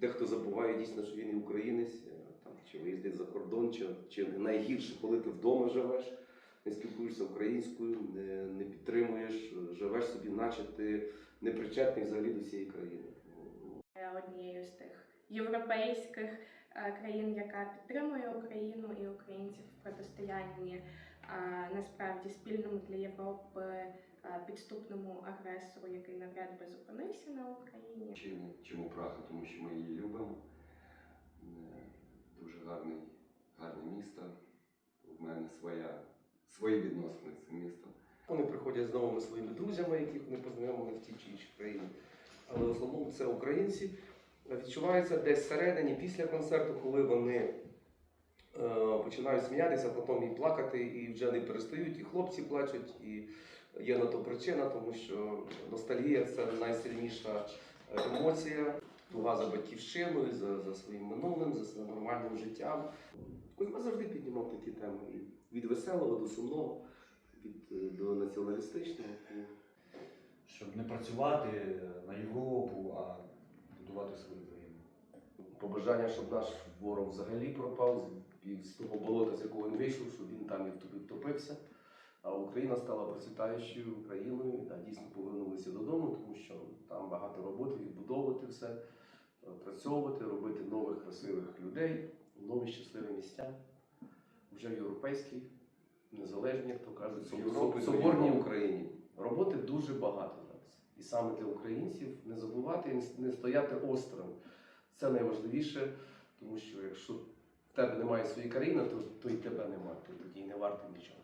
Дехто забуває дійсно, що він і українець, е, там, чи виїздить за кордон, чи, чи найгірше, коли ти вдома живеш, не спілкуєшся українською, не, не підтримуєш, живеш собі, наче ти не причетний взагалі до цієї країни. Е, однією з тих європейських країн, яка підтримує Україну і українців в протистоянні е, насправді спільному для Європи е, підступному агресору, який навряд би зупинився на Україні. Чому, чому Прага? Тому що ми її любимо. Е, Дуже гарний, гарне місто. У мене своя, свої відносини з цим містом. Вони приходять з новими своїми друзями, яких вони познайомили в тій чи іншій країні. Але в основному це українці. Відчувається десь всередині, після концерту, коли вони е, починають сміятися, потім і плакати, і вже не перестають, і хлопці плачуть, і є на то причина, тому що ностальгія це найсильніша емоція. Туга за батьківщиною, за, за своїм минулим, за своїм нормальним життям. Кузьма завжди піднімав такі теми від веселого до сумного, від е, до націоналістичного. Щоб не працювати на Європу, а будувати свою країну. побажання, щоб наш ворог взагалі пропав з- того болота, з якого він вийшов, щоб він там і втопився. А Україна стала процвітаючою країною, да, дійсно повернулися додому, тому що там багато роботи, відбудовувати все, працьовувати, робити нових красивих людей, нові щасливі місця, вже в європейській, незалежній, як то кажуть, соборній Україні. Роботи дуже багато. І саме для українців не забувати і не- стояти осторонь. Це найважливіше, тому що якщо в тебе немає своєї країни, то, то й тебе немає, то тоді не варто нічого.